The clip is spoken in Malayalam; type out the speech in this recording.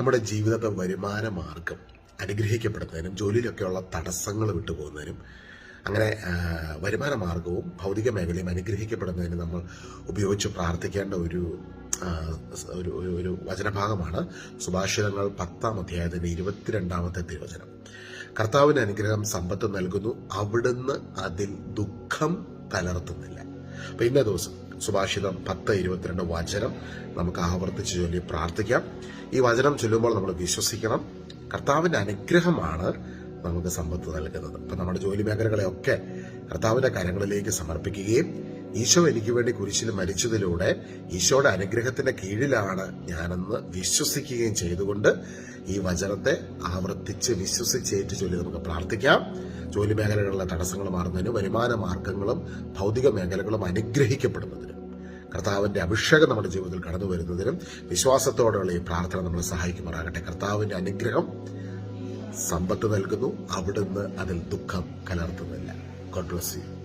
നമ്മുടെ ജീവിതത്തെ വരുമാന മാർഗം അനുഗ്രഹിക്കപ്പെടുന്നതിനും ജോലിയിലൊക്കെയുള്ള തടസ്സങ്ങൾ വിട്ടുപോകുന്നതിനും അങ്ങനെ വരുമാന മാർഗവും ഭൗതിക മേഖലയും അനുഗ്രഹിക്കപ്പെടുന്നതിന് നമ്മൾ ഉപയോഗിച്ച് പ്രാർത്ഥിക്കേണ്ട ഒരു ഒരു ഒരു- വചനഭാഗമാണ് സുഭാഷിതങ്ങൾ പത്താം അധ്യായത്തിന്റെ ഇരുപത്തിരണ്ടാമത്തെ തിരുവചനം. കർത്താവിന് അനുഗ്രഹം സമ്പത്ത് നൽകുന്നു അവിടുന്ന് അതിൽ ദുഃഖം കലർത്തുന്നില്ല അപ്പൊ ഇന്നേ ദിവസം സുഭാഷിതം പത്ത് ഇരുപത്തിരണ്ട് വചനം നമുക്ക് ആവർത്തിച്ച് ചൊല്ലി പ്രാർത്ഥിക്കാം. ഈ വചനം ചൊല്ലുമ്പോൾ നമ്മൾ വിശ്വസിക്കണം. കർത്താവിന്റെ അനുഗ്രഹമാണ് നമുക്ക് സമ്പത്ത് നൽകുന്നത്. അപ്പൊ നമ്മുടെ ജോലി മേഖലകളെയൊക്കെ കർത്താവിന്റെ കരങ്ങളിലേക്ക് സമർപ്പിക്കുകയും ഈശോ എനിക്ക് വേണ്ടി കുരിശിൽ മരിച്ചതിലൂടെ ഈശോയുടെ അനുഗ്രഹത്തിന്റെ കീഴിലാണ് ഞാനെന്ന് വിശ്വസിക്കുകയും ചെയ്തുകൊണ്ട് ഈ വചനത്തെ ആവർത്തിച്ച് വിശ്വസിച്ചേറ്റ് ചൊല്ലി നമുക്ക് പ്രാർത്ഥിക്കാം. ജോലി മേഖലകളിലെ തടസ്സങ്ങൾ മാറുന്നതിനും വരുമാന മാർഗങ്ങളും ഭൗതിക മേഖലകളും അനുഗ്രഹിക്കപ്പെടുന്നതിനും കർത്താവിന്റെ അഭിഷേകം നമ്മുടെ ജീവിതത്തിൽ കടന്നു വരുന്നതിനും വിശ്വാസത്തോടെയുള്ള ഈ പ്രാർത്ഥന നമ്മളെ സഹായിക്കുമാറാകട്ടെ. കർത്താവിന്റെ അനുഗ്രഹം സമ്പത്ത് നൽകുന്നു. അവിടുന്ന് അതിൽ ദുഃഖം കലർത്തുന്നില്ല. God bless you